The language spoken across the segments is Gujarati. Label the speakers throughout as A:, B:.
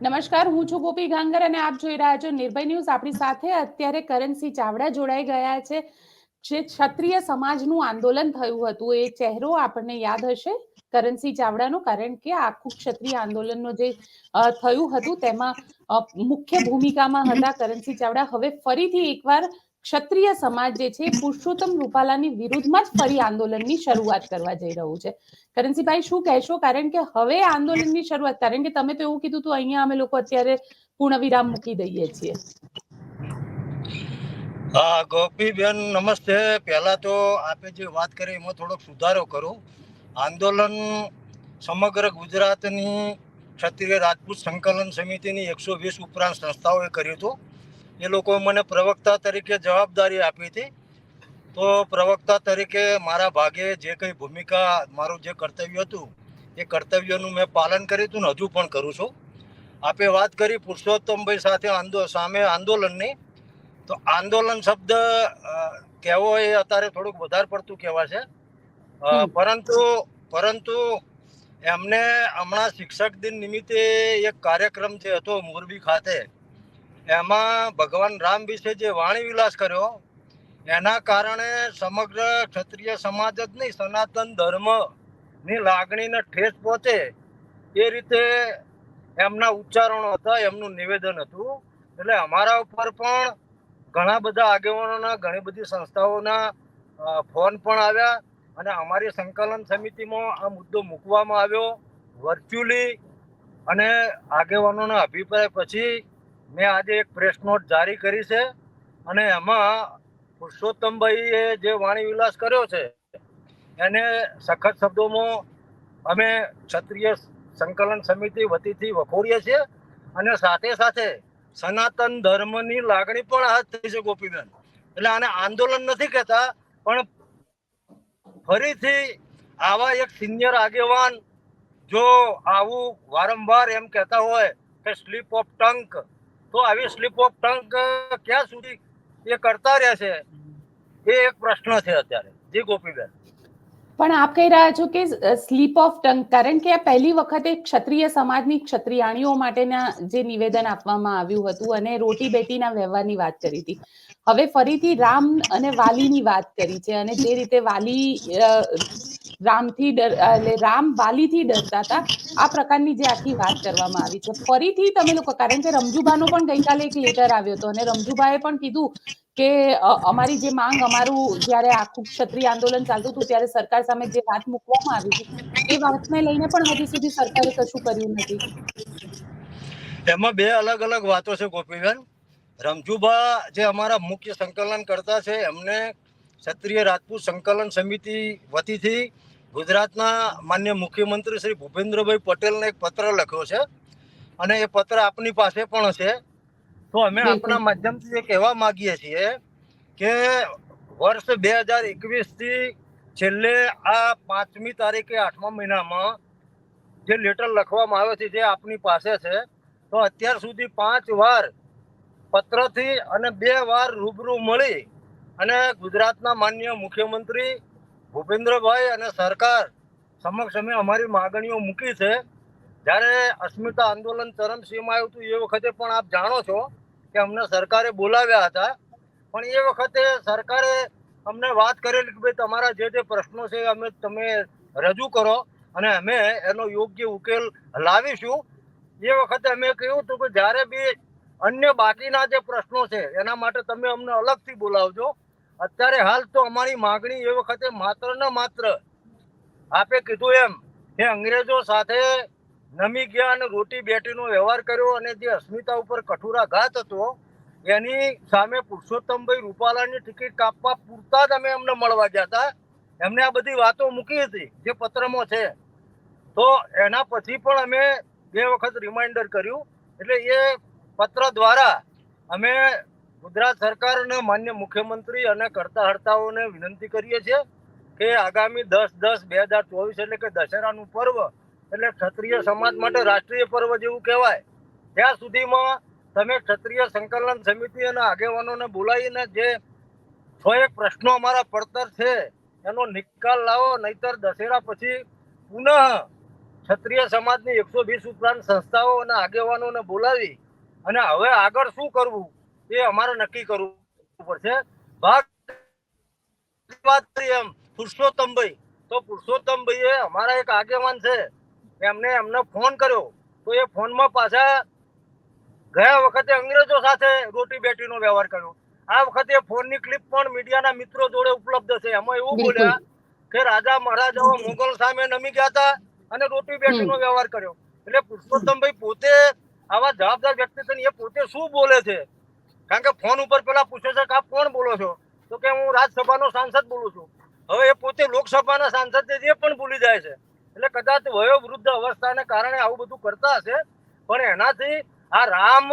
A: નમસ્કાર, હું છું ગોપી ગાંગર અને આપ જોઈ રહ્યા છો નિર્ભય ન્યૂઝ. આપણી સાથે અત્યારે કરણસિંહ ચાવડા જોડાઈ ગયા છે. જે ક્ષત્રિય સમાજનું આંદોલન થયું હતું. એ ચહેરો આપણને યાદ હશે કરણસિંહ ચાવડાનો, કારણ કે આખું ક્ષત્રિય આંદોલનનો જે થયું હતું, તેમાં મુખ્ય ભૂમિકામાં હતા કરણસિંહ ચાવડા. હવે ફરીથી એકવાર ક્ષત્રિય સમાજ જે છે પુરુષોત્તમ રૂપાલાની વિરુદ્ધમાં જ ફરી આંદોલનની શરૂઆત કરવા જઈ રહ્યું છે. કરન્સીભાઈ શું કહેશો? કારણ કે હવે આંદોલનની શરૂઆત, કારણ કે તમે તો એવું કીધું હતું, અહીંયા અમે લોકો અત્યારે પૂર્ણ વિરામ મૂકી દઈએ છીએ.
B: હા, ગોપીબેન, નમસ્તે. પહેલા તો આપે જે વાત કરી એમાં થોડોક સુધારો કરો. આંદોલન સમગ્ર ગુજરાતની ક્ષત્રિય રાજપૂત સંકલન સમિતિની એકસો વીસ ઉપરાંત સંસ્થાઓએ કર્યું હતું. એ લોકોએ મને પ્રવક્તા તરીકે જવાબદારી આપી હતી. તો પ્રવક્તા તરીકે મારા ભાગે જે કંઈ ભૂમિકા મારું જે કર્તવ્ય હતું એ કર્તવ્યનું મેં પાલન કર્યું હતું ને હજુ પણ કરું છું. આપે વાત કરી પુરુષોત્તમભાઈ સાથે આંદો સામે આંદોલનની. તો આંદોલન શબ્દ કહેવો એ અત્યારે થોડુંક વધારે પડતું કહેવાશે.
A: છે
B: પરંતુ પરંતુ એમને હમણાં શિક્ષક દિન નિમિત્તે એક કાર્યક્રમ જે હતો મોરબી ખાતે એમાં ભગવાન રામ વિશે જે વાણી વિલાસ કર્યો, એના કારણે સમગ્ર ક્ષત્રિય સમાજ જ નહીં, સનાતન ધર્મની લાગણીને ઠેસ પહોંચે એ રીતે એમના ઉચ્ચારણો હતા, એમનું નિવેદન હતું. એટલે અમારા ઉપર પણ ઘણા બધા આગેવાનોના, ઘણી બધી સંસ્થાઓના ફોન પણ આવ્યા અને અમારી સંકલન સમિતિમાં આ મુદ્દો મૂકવામાં આવ્યો. વર્ચ્યુઅલી અને આગેવાનોના અભિપ્રાય પછી મેં આજે એક પ્રેસ નોટ જારી કરી છે અને એમાં પુરુષોત્તમભાઈએ જે વાણી વિલાસ કર્યો છે, એને સખત શબ્દોમાં અમે ક્ષત્રિય સંકલન સમિતિ વતીથી વખોડીએ છીએ અને સાથે સાથે સનાતન ધર્મની લાગણી પણ હાથ થઈ છે ગોપીબેન એટલે આને આંદોલન નથી કહેતા, પણ ફરીથી આવા એક સિનિયર આગેવાન જો આવું વારંવાર એમ કહેતા હોય કે સ્લીપ ઓફ ટંક તો આવી સ્લીપ ઓફ ટંક ક્યાં સુધી? એ કરતા રહેશે એ એક પ્રશ્ન છે અત્યારે. જી ગોપીબેન.
A: પણ આપ કહી રહ્યા છો કે સ્લીપ ઓફ ટંગ કારણ કે આ પહેલી વખતે ક્ષત્રિય સમાજની ક્ષત્રિયાણીઓ માટેના જે નિવેદન આપવામાં આવ્યું હતું અને રોટી બેટીના વ્યવહારની વાત કરી હતી. હવે ફરીથી રામ અને વાલીની વાત કરી છે અને જે રીતે વાલી રામથી ડર એટલે રામ વાલીથી ડરતા હતા. આ પ્રકારની જે આખી વાત કરવામાં આવી છે. ફરીથી તમે લોકો કારણ કે રમજુભાનો પણ ગઈકાલે એક લેટર આવ્યો હતો અને રમજુભાએ પણ કીધું કે અમારી જે માંગ અમારું જ્યારે આખું ક્ષત્રિય આંદોલન ચાલતું હતું ત્યારે સરકાર સામે જે વાત મૂકવામાં આવી હતી, એ વાતને લઈને પણ હજી સુધી સરકારે કશું કર્યું નથી.
B: એમાં બે અલગ અલગ વાતો છે, ગોપીબેન. રમજુભા જે અમારા મુખ્ય સંકલન કરતા છે, એમને ક્ષત્રિય રાજપૂત સંકલન સમિતિ વતીથી ગુજરાતના માન્ય મુખ્યમંત્રી શ્રી ભૂપેન્દ્રભાઈ પટેલને એક પત્ર લખ્યો છે. અને એ પત્ર આપની પાસે પણ છે. તો અમે આપના માધ્યમથી એ કહેવા માંગીએ છીએ કે વર્ષ બે હજાર એકવીસથી છેલ્લે આ પાંચમી તારીખે આઠમા મહિનામાં જે લેટર લખવામાં આવ્યો છે જે આપની પાસે છે તો અત્યાર સુધી પાંચ વાર પત્રથી અને બે વાર રૂબરૂ મળી અને ગુજરાતના માન્ય મુખ્યમંત્રી ભૂપેન્દ્રભાઈ અને સરકાર સમક્ષ અમે અમારી માગણીઓ મૂકી છે. જ્યારે અસ્મિતા આંદોલન ચરમસીમાં આવ્યું હતું, એ વખતે પણ આપ જાણો છો કે અમને સરકારે બોલાવ્યા હતા. પણ એ વખતે સરકારે અમને વાત કરેલી કે ભાઈ તમારા જે જે પ્રશ્નો છે, અમે તમે રજૂ કરો અને અમે એનો યોગ્ય ઉકેલ લાવીશું. એ વખતે અમે કહ્યું હતું કે જ્યારે બી અન્ય બાકીના જે પ્રશ્નો છે, એના માટે તમે અમને અલગથી બોલાવજો. અત્યારે હાલ તો અમારી માગણી એ વખતે માત્ર ને માત્ર આપે કીધું એમ કે અંગ્રેજો સાથે નમી ગયા અને રોટી બેટીનો વ્યવહાર કર્યો અને જે અસ્મિતા ઉપર કઠોરાઘાત હતો, એની સામે પુરુષોત્તમભાઈ રૂપાલાની ટિકિટ કાપવા પૂરતા જ અમે એમને મળવા ગયા હતા. એમને આ બધી વાતો મૂકી હતી, જે પત્રમાં છે. તો એના પછી પણ અમે બે વખત રિમાઇન્ડર કર્યું. એટલે એ પત્ર દ્વારા અમે ગુજરાત સરકારના માન્ય મુખ્યમંત્રી અને કરતા હર્તાઓને વિનંતી કરીએ છીએ કે આગામી દસ દસ બે હજાર ચોવીસ એટલે કે દશેરાનું પર્વ એટલે ક્ષત્રિય સમાજ માટે રાષ્ટ્રીય પર્વ જેવું કહેવાય. ત્યાં સુધીમાં તમે ક્ષત્રિય સંકલન સમિતિ અને આગેવાનોને બોલાવીને જે છ એક પ્રશ્નો અમારા પડતર છે, એનો નિકાલ લાવો, નહીતર દશેરા પછી પુનઃ ક્ષત્રિય સમાજની એકસો વીસ ઉપરાંત સંસ્થાઓ અને આગેવાનોને બોલાવી અને હવે આગળ શું કરવું? એ અમારે નક્કી કરવું પડશે. ભાગ વાત કરી એમ પુરુષોત્તમભાઈ તો પુરુષોત્તમભાઈએ અમારા એક આગેવાન છે એમને એમને ફોન કર્યો. તો એ ફોનમાં પાછા ગયા વખતે અંગ્રેજો સાથે રોટી બેટીનો વ્યવહાર કર્યો. આ વખતે ફોનની ક્લિપ પણ મીડિયાના મિત્રો જોડે ઉપલબ્ધ છે. એમાં એવું બોલ્યા કે રાજા મહારાજાઓ મુગલ સામે નમી ગયા હતા અને રોટી બેટીનો વ્યવહાર કર્યો. એટલે પુરુષોત્તમભાઈ પોતે આવા જવાબદાર વ્યક્તિ છે એ પોતે શું બોલે છે? કારણ કે ફોન ઉપર પેલા પૂછે છે કે આપ કોણ બોલો છો? તો કે હું રાજ્યસભાનો સાંસદ બોલું છું. હવે એ પોતે લોકસભાના સાંસદ છે એ પણ ભૂલી જાય છે. એટલે કદાચ વયો વૃદ્ધ અવસ્થાને કારણે આવું બધું કરતા હશે, પણ એનાથી આ રામ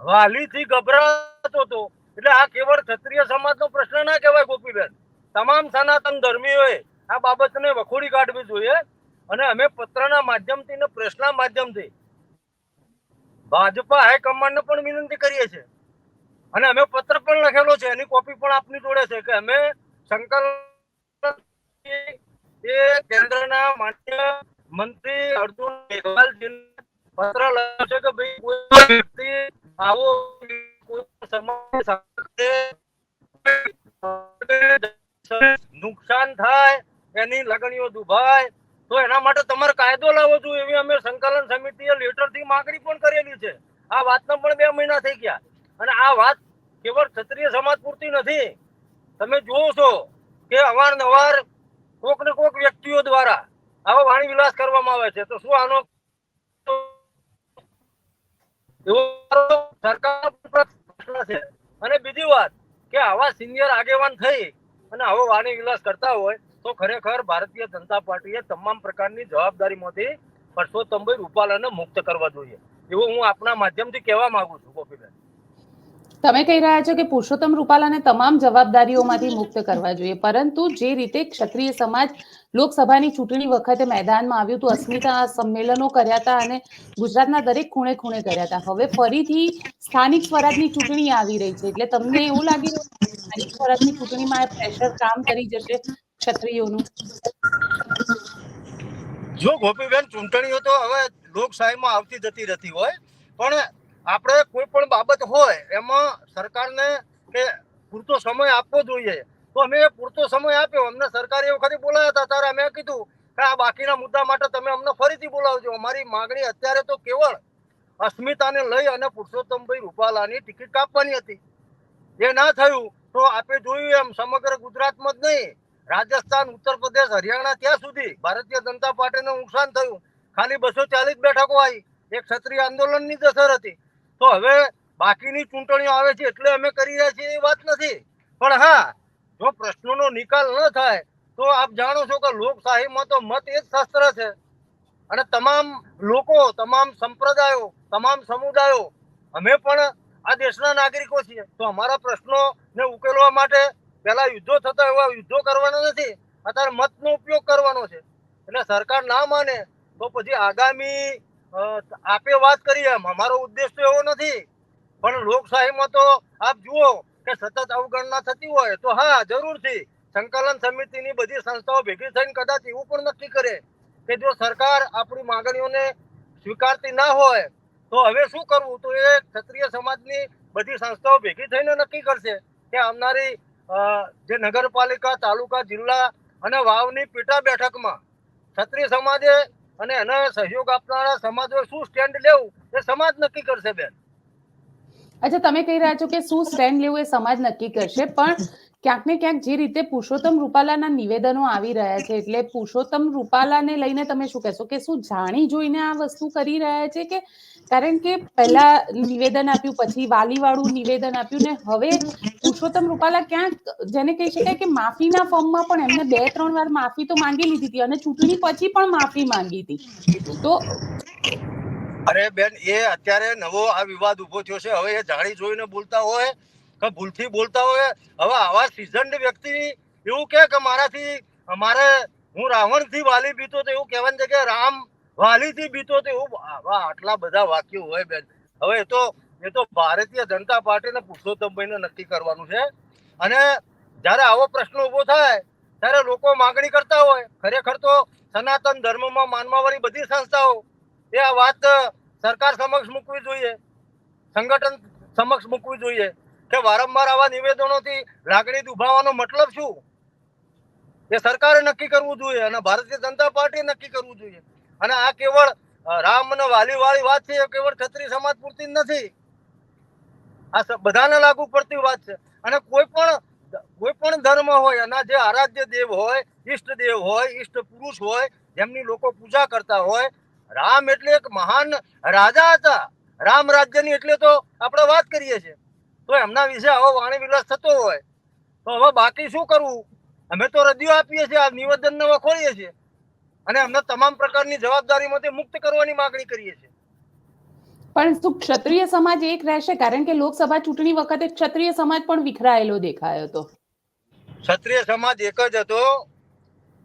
B: વાલીથી ગભરાતો હતો. એટલે આ કેવળ ક્ષત્રિય સમાજનો પ્રશ્ન ના કહેવાય, ગોપીબેન. તમામ સનાતન ધર્મીઓએ આ બાબતને વખોડી કાઢવી જોઈએ અને અમે પત્રના માધ્યમથી ને પ્રેસના માધ્યમથી ભાજપા હાઈકમાન્ડને પણ વિનંતી કરીએ છીએ. અને અમે પત્ર પણ લખેલો છે, એની કોપી પણ આપની જોડે છે કે અમે સંકલન એ કેન્દ્રના માન્ય મંત્રી અર્જુન મેઘવાલજી પત્ર લખ્યો છે કે ભાઈ કોઈ વ્યક્તિ આવો નુકસાન થાય, એની લાગણીઓ દુભાય, તો એના માટે તમારે કાયદો લાવવો જોઈએ. એવી અમે સંકલન સમિતિએ લેટરથી માંગણી પણ કરેલી છે. આ વાતના પણ બે મહિના થઈ ગયા. અને આ વાત કેવળ ક્ષત્રિય સમાજ પૂરતી નથી. તમે જુઓ છો કે અવારનવાર કોક ને કોક વ્યક્તિઓ દ્વારા આવો વાણી વિલાસ કરવામાં આવે છે. તો શું આનો અને બીજી વાત કે આવા સિનિયર આગેવાન થઈ અને આવો વાણી વિલાસ કરતા હોય તો ખરેખર ભારતીય જનતા પાર્ટીએ તમામ પ્રકારની જવાબદારીમાંથી પરસોત્તમભાઈ રૂપાલાને મુક્ત કરવા જોઈએ. એવું હું આપના માધ્યમથી કહેવા માંગુ છું, ગોપીબેન.
A: તમે કહી રહ્યા છો કે પુરુષોત્તમ રૂપાલાને તમામ જવાબદારીઓમાંથી મુક્ત કરવા જોઈએ. પરંતુ જે રીતે ક્ષત્રિય સમાજ લોકસભાની ચૂંટણી વખતે મેદાનમાં આવ્યું હતું, અસ્મિતા સંમેલનો કર્યા હતા અને ગુજરાતના દરેક ખૂણે ખૂણે કર્યા હતા. હવે ફરીથી સ્થાનિક સ્વરાજની ચૂંટણી આવી રહી છે. એટલે તમને એવું લાગી રહ્યું કે સ્થાનિક સ્વરાજની ચૂંટણીમાં પ્રેશર કામ કરી જશે ક્ષત્રિયોનું?
B: જો ગોપીબેન, ચૂંટણીઓ તો હવે લોકશાહીમાં આવતી જતી રહેતી હોય, પણ આપણે કોઈ પણ બાબત હોય, એમાં સરકારને કે પૂરતો સમય આપવો જોઈએ. તો અમે પૂરતો સમય આપ્યો. અમને સરકારે એ વખતે બોલાયા હતા. ત્યારે અમે કીધું કે આ બાકીના મુદ્દા માટે તમે અમને ફરીથી બોલાવજો. અમારી માગણી અત્યારે તો કેવળ અસ્મિતાને લઈ અને પુરુષોત્તમભાઈ રૂપાલાની ટિકિટ કાપવાની હતી. એ ના થયું તો આપે જોયું એમ સમગ્ર ગુજરાતમાં જ નહીં. રાજસ્થાન ઉત્તર પ્રદેશ હરિયાણા ત્યાં સુધી ભારતીય જનતા પાર્ટીને નુકસાન થયું. ખાલી બસો ચાલીસ બેઠકો આવી. એક ક્ષત્રિય આંદોલનની જ અસર હતી. તો હવે બાકીની ચૂંટણીઓ આવે છે એટલે અમે કરી રહ્યા છીએ એ વાત નથી. પણ હા, જો પ્રશ્નોનો નિકાલ ન થાય, તો આપ જાણો છો કે લોકશાહીમાં તો મત એ જ શાસ્ત્ર છે. અને તમામ લોકો, તમામ સંપ્રદાયો, તમામ સમુદાયો, અમે પણ આ દેશના નાગરિકો છીએ. તો અમારા પ્રશ્નોને ઉકેલવા માટે પહેલા યુદ્ધો થતા એવા યુદ્ધો કરવાના નથી. અત્યારે મતનો ઉપયોગ કરવાનો છે. એટલે સરકાર ના માને તો પછી આગામી આપે વાત કરી એમ. અમારો ઉદ્દેશ તો એવો નથી. પણ લોકશાહીમાં તો આપ જુઓ કે સતત અવગણના થતી હોય તો હા, જરૂરથી. સંકલન સમિતિની બધી સંસ્થાઓ ભેગી થઈને કદાચ એવું પણ નક્કી કરે કે જો સરકાર આપણી માંગણીઓને સ્વીકારતી ના હોય, તો હવે શું કરવું? તો એ ક્ષત્રિય સમાજની બધી સંસ્થાઓ ભેગી થઈને નક્કી કરશે કે આવનારી જે નગરપાલિકા, તાલુકા, જિલ્લા અને વાવની પેટા બેઠકમાં ક્ષત્રિય સમાજે અને એને સહયોગ આપનારા સમાજોએ શું સ્ટેન્ડ લેવું એ સમાજ નક્કી કરશે બેન.
A: અચ્છા, તમે કહી રહ્યા છો કે શું સ્ટેન્ડ લેવું એ સમાજ નક્કી કરશે, પણ ક્યાંક ને ક્યાંક જે રીતે પુરુષોત્તમ રૂપાલાના નિવેદનો આવી રહ્યા છે એટલે પુરુષોત્તમ રૂપાલાને લઈને તમે શું કહેશો કે શું જાણી જોઈને આ વસ્તુ કરી રહ્યા છે કે કારણ કે પહેલા નિવેદન આપ્યું, પછી વાલીવાળું નિવેદન આપ્યું ને હવે પુરુષોત્તમ રૂપાલા ક્યાંક જેને કહી શકાય કે માફીના ફોર્મમાં પણ એમને બે, ત્રણ વાર માફી તો માંગી લીધી હતી અને ચૂંટણી પછી પણ માફી માંગી હતી. તો
B: અરે બેન, એ અત્યારે નવો આ વિવાદ ઊભો થયો છે. હવે એ જાણી જોઈને બોલતા હોય કે ભૂલથી બોલતા હોય, હવે આવા સિઝન્ડ વ્યક્તિ એવું કે કે મારાથી, મારે હું રાવણથી વાલી બીતો તો એવું કહેવાનું છે કે રામ વાલીથી બીતો તો એવું, આવા આટલા બધા વાક્યો હોય બેન. હવે એ તો એ તો ભારતીય જનતા પાર્ટીને પુરુષોત્તમભાઈને નક્કી કરવાનું છે. અને જ્યારે આવો પ્રશ્ન ઊભો થાય, ત્યારે લોકો માગણી કરતા હોય. ખરેખર તો સનાતન ધર્મમાં માનવાવાળી બધી સંસ્થાઓ, એ આ વાત સરકાર સમક્ષ મૂકવી જોઈએ. સંગઠન સમક્ષ મૂકવી જોઈએ. કે વારંવાર આવા નિવેદનોથી લાગણી દુભાવવાનો મતલબ શું? એ સરકારે નક્કી કરવું જોઈએ અને ભારતીય જનતા પાર્ટી નક્કી કરવું જોઈએ. અને આ કેવળ રામ અને વાલી વાળી વાત છે કેવળ ક્ષત્રિય સમાજ પૂરતી નથી. આ બધાને લાગુ પડતી વાત છે. અને કોઈ પણ કોઈ પણ ધર્મ હોય અને જે આરાધ્ય દેવ હોય, ઈષ્ટ દેવ હોય, ઈષ્ટ પુરુષ હોય, જેમની લોકો પૂજા કરતા હોય, રામ એટલે એક મહાન રાજા હતા. રામ રાજ્યની એટલે તો આપણે વાત કરીએ છીએ. તો એમના વિશે આવો વાણી વિલાસ થતો હોય. તો હવે બાકી શું કરવું અમે તો રદિયો આપીએ છીએ આ નિવેદનને વખોડીએ છીએ. અને અમને તમામ પ્રકારની જવાબદારીમાંથી મુક્ત કરવાની માંગણી કરીએ છીએ.
A: પણ શું ક્ષત્રિય સમાજ એક રહેશે? કારણ કે લોકસભા ચૂંટણી વખતે ક્ષત્રિય સમાજ પણ વિખરાયેલો દેખાયો હતો.
B: ક્ષત્રિય સમાજ એક જ હતો.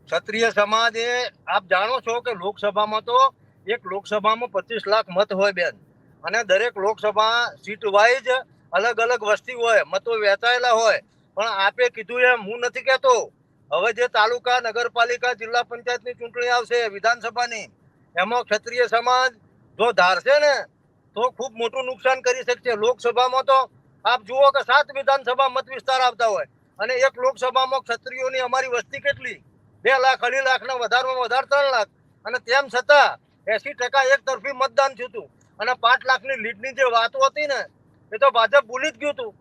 B: ક્ષત્રિય સમાજ એ આપ જાણો છો કે લોકસભામાં તો એક લોકસભામાં પચીસ લાખ મત હોય બેન. અને દરેક લોકસભા સીટ વાઇઝ અલગ અલગ વસ્તી હોય, મતો વહેંચાયેલા હોય, પણ આપે કીધું એમ, હું નથી કહેતો. હવે જે તાલુકા, નગરપાલિકા, જિલ્લા પંચાયતની ચૂંટણી આવશે, વિધાનસભાની, એમાં ક્ષત્રિય સમાજ જો ધારશે ને, તો ખૂબ મોટું નુકસાન કરી શકશે. લોકસભામાં તો આપ જુઓ કે સાત વિધાનસભા મત વિસ્તાર આવતા હોય, અને એક લોકસભામાં ક્ષત્રિયોની અમારી વસ્તી કેટલી? બે લાખ, અઢી લાખના વધારમાં વધારે ત્રણ લાખ. અને તેમ છતાં એસી ટકા એક તરફી મતદાન થયું હતું. અને પાંચ લાખની લીડની જે વાતો હતી ને એ તો ભાજપ ભૂલી જ ગયું હતું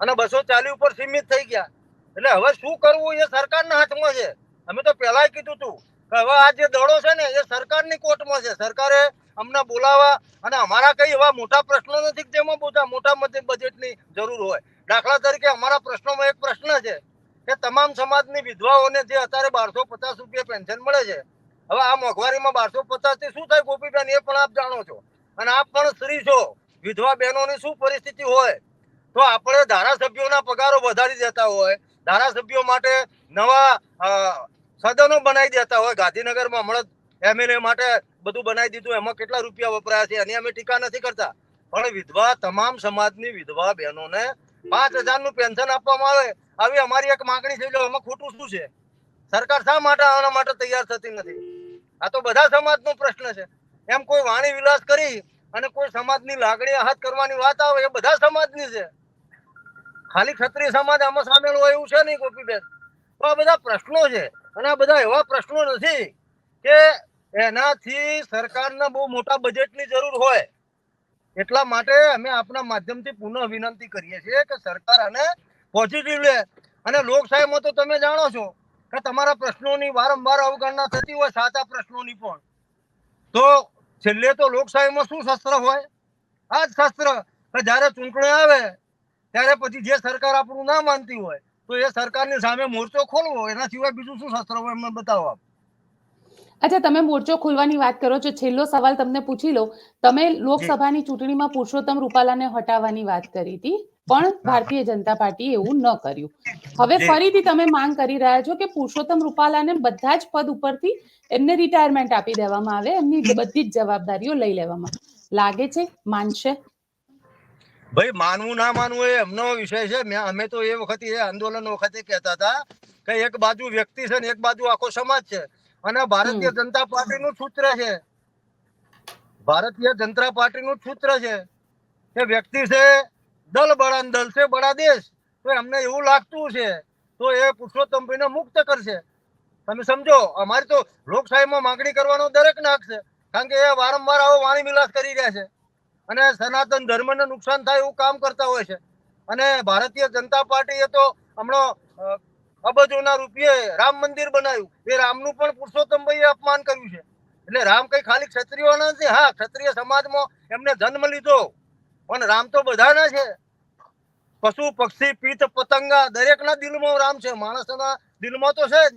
B: અને બસો ચાલીસ ઉપર સીમિત થઈ ગયા. એટલે હવે શું કરવું એ સરકારના હાથમાં છે. અમે તો પહેલાય કીધું હતું કે હવે આ જે દળો છે ને, એ સરકારની કોર્ટમાં છે. સરકારે અમને બોલાવવા અને અમારા કઈ એવા મોટા પ્રશ્નો નથી જેમાં બધા મોટા મધ્ય બજેટની જરૂર હોય. દાખલા તરીકે અમારા પ્રશ્નોમાં એક પ્રશ્ન છે કે તમામ સમાજની વિધવાઓને જે અત્યારે બારસો પચાસ રૂપિયા પેન્શન મળે છે, હવે આ મોંઘવારીમાં બારસો પચાસથી શું થાય ગોપીબેન? એ પણ આપ જાણો છો. અને આપ પણ સ્ત્રી છો. વિધવા બહેનોની શું પરિસ્થિતિ હોય? તો આપણે ધારાસભ્યોના પગારો વધારી દેતા હોય, ધારાસભ્યો માટે નવા સદનો બનાવી દેતા હોય. ગાંધીનગરમાં હમણાં એમએલએ માટે બધું બનાવી દીધું. એમાં કેટલા રૂપિયા વપરાયા છે? એની અમે ટીકા નથી કરતા. પણ વિધવા, તમામ સમાજની વિધવા બહેનોને પાંચ હજારનું પેન્શન આપવામાં આવે. આવી અમારી એક માંગણી છે. એમાં ખોટું શું છે? સરકાર શા માટે આના માટે તૈયાર થતી નથી? આ તો બધા સમાજનો પ્રશ્ન છે. એમ કોઈ વાણી વિલાસ કરી અને કોઈ સમાજની લાગણી હાથ કરવાની વાત આવે, એ બધા સમાજની છે. ખાલી ક્ષત્રિય સમાજ આમાં સામેલ હોય એવું છે નહીં, ગોપીબેન? તો આ બધા પ્રશ્નો છે. અને આ બધા એવા પ્રશ્નો નથી કે એનાથી સરકારના બહુ મોટા બજેટની જરૂર હોય. એટલા માટે અમે આપના માધ્યમથી પુનઃ વિનંતી કરીએ છીએ કે સરકાર આને પોઝિટિવ લે. અને લોકશાહીમાં તો તમે જાણો છો કે તમારા પ્રશ્નોની વારંવાર અવગણના થતી હોય સાચા પ્રશ્નોની પણ. તો છેલ્લે તો લોકશાહીમાં શું શસ્ત્ર હોય? આ જ શસ્ત્ર. કે જ્યારે ચૂંટણી આવે ત્યારે પછી જે સરકાર આપણું ના માનતી હોય તો એ સરકારની સામે મોરચો ખોલવો. એના સિવાય બીજું શું શસ્ત્ર હોય એમને બતાવો આપ.
A: અચ્છા તમે મોરચો ખોલવાની વાત કરો છો. છેલ્લો સવાલ તમને પૂછી લો તમે લોકસભાની ચૂંટણીમાં પુરુષોત્તમ રૂપાલાને હટાવવાની વાત કરી હતી. પણ ભારતીય જનતા પાર્ટીએ એવું ન કર્યું. હવે ફરીથી તમે માંગ કરી રહ્યા છો કે પુરુષોત્તમ રૂપાલાને બધા જ પદ ઉપરથી એમને રિટાયરમેન્ટ આપી દેવામાં આવે એમની બધી જ જવાબદારીઓ લઈ લેવામાં લાગે છે? માનશે?
B: ભાઈ માનવું ના માનવું એ એમનો વિષય છે. મેં અમે તો એ વખતે એ આંદોલન વખતે કહેતા હતા કે એક બાજુ વ્યક્તિ છે ને એક બાજુ આખો સમાજ છે. અને ભારતીય જનતા પાર્ટીનું સૂત્ર છે. ભારતીય જનતા પાર્ટીનું સૂત્ર છે કે વ્યક્તિ છે દલ બળા ને દલ છે બડા દેશ. તો અમને એવું લાગતું છે, તો એ પુરુષોત્તમભાઈને મુક્ત કરશે. તમે સમજો, અમારી તો લોકશાહીમાં માંગણી કરવાનો દરેકને હક છે, કારણ કે એ વારંવાર આવો વાણી વિલાસ કરી રહ્યા છે. અને સનાતન ધર્મને નુકસાન થાય એવું કામ કરતા હોય છે. અને ભારતીય જનતા પાર્ટીએ તો હમણાં અબજોના રૂપિયે રામ મંદિર બનાવ્યું. એ રામનું પણ પુરુષોત્તમભાઈએ અપમાન કર્યું છે. એટલે રામ કઈ ખાલી ક્ષત્રિયોના નથી. હા, ક્ષત્રિય સમાજમાં એમને જન્મ લીધો. પણ રામ તો બધાના છે. પશુ પક્ષી પીત પતંગા દરેકના દિલમાં રામ છે માણસના દિલમાં તો છે જ.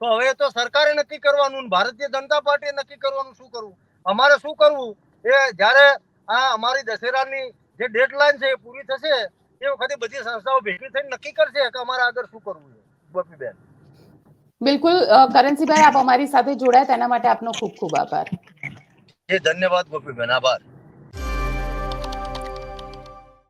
B: તો હવે તો સરકારે નક્કી કરવાનું ભારતીય જનતા પાર્ટીએ નક્કી કરવાનું શું કરવું? અમારે શું કરવું? એ જ્યારે આ અમારી દશેરાની જે ડેડલાઈન છે એ પૂરી થશે એ વખતે બધી સંસ્થાઓ ભેગી થઈને નક્કી કરશે કે અમારે આગળ શું કરવું છે. ગોપીબેન.
A: બિલકુલ કરણસિંહભાઈ આપ અમારી સાથે જોડાયા તેના માટે આપનો ખૂબ ખૂબ આભાર.
B: ધન્યવાદ ગોપીબેન આભાર.